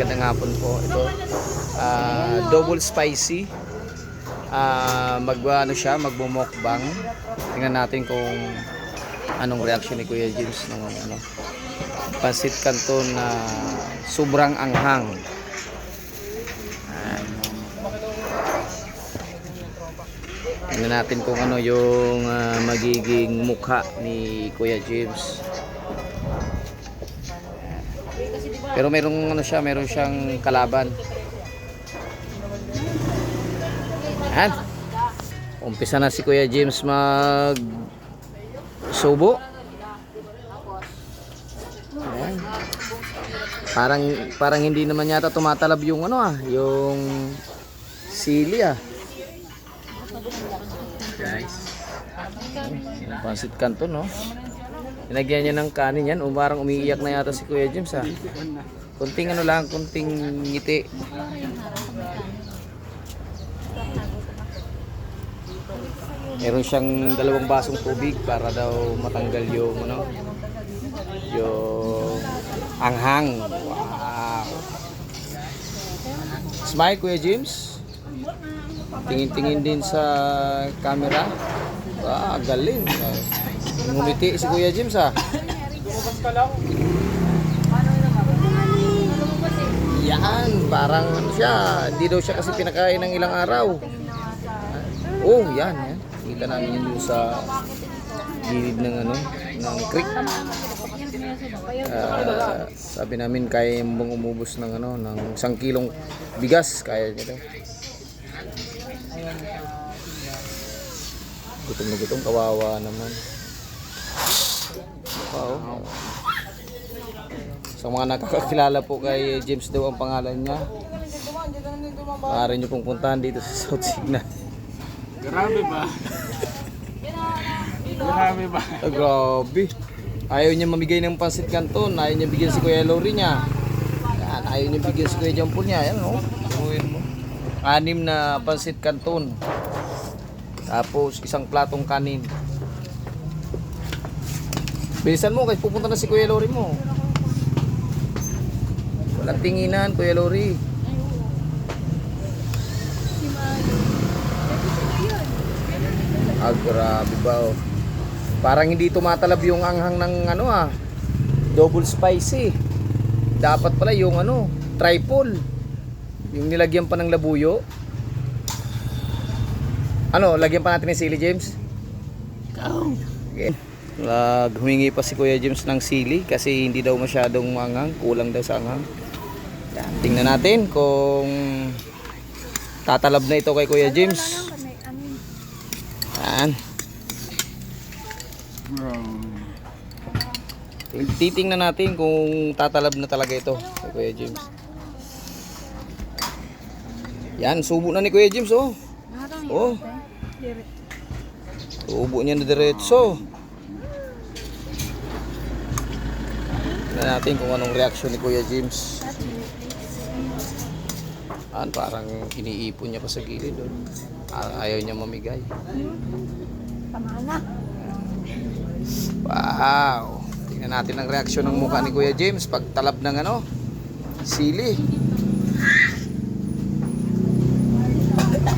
magandang hapon po. Ito, ah, double spicy. Ah, mag ano siya, magbumokbang. Tingnan natin kung anong reaction ni Kuya James ng ano. Pansit Canton na sobrang anghang. Tingnan natin kung ano yung ah, magiging mukha ni Kuya James. Pero merong ano siya, meron siyang kalaban. Yan. Umpisa na si Kuya James mag subo. Ayan. Parang parang hindi naman yata tumatalab yung ano ah, yung sili ah. Guys. Pansit kanto no. Pinagyan niya ng kanin yan. O parang umiiyak na yata si Kuya James ha. Kunting ano lang, kunting ngiti. Meron siyang dalawang basong tubig para daw matanggal yung ano, yung anghang. Wow. Smile Kuya James. Tingin-tingin din sa camera. Ah, galing. Ngumiti si Kuya James ah. Yan, parang ano siya, hindi daw siya kasi pinakain ng ilang araw. Oh, yan, yan. Kita namin doon sa gilid ng ano, ng creek. Ah, sabi namin kaya mong umubos ng ano, ng isang kilong bigas, kaya daw. Gutom na gutom, kawawa naman. Wow. Sa mga nakakakilala po kay James daw ang pangalan niya. Maaari niyo pong puntahan dito sa South Signal. Grabe ba? Grabe ba? Ah, grabe. Ayaw niya mamigay ng pansit canton. Ayaw niya bigyan si Kuya Lori niya. Yan, ayaw niya bigyan si Kuya Jampol niya. Yan, no? Turuin mo. Anim na pansit canton. Tapos isang platong kanin. Bilisan mo kasi pupunta na si Kuya Lori mo. Walang tinginan, Kuya Lori. Ah, grabe ba oh. Parang hindi tumatalab yung anghang ng ano ah. Double spicy. Dapat pala yung ano, triple. Yung nilagyan pa ng labuyo. Ano, lagyan pa natin ng sili, James? Ikaw. Okay. Lag, humingi pa si Kuya James ng sili kasi hindi daw masyadong mangang, kulang daw sa anghang. Yan, tingnan natin kung tatalab na ito kay Kuya James. Yan. Titingnan natin kung tatalab na talaga ito kay Kuya James. Yan, subo na ni Kuya James oh. Oh. Subo niya na diretso. Tingnan natin kung anong reaksyon ni Kuya James. An, parang iniipon niya pa sa gilid oh. Parang ayaw niya mamigay. Tama na. Wow! Tingnan natin ang reaksyon ng mukha ni Kuya James pag talab ng ano, sili.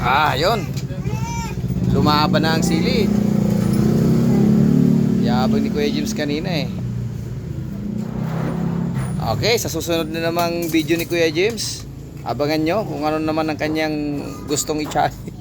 Ah, yun. Lumaban na ang sili. Yabang ni Kuya James kanina eh. Okay, sa susunod na namang video ni Kuya James, abangan nyo kung ano naman ang kanyang gustong i-challenge.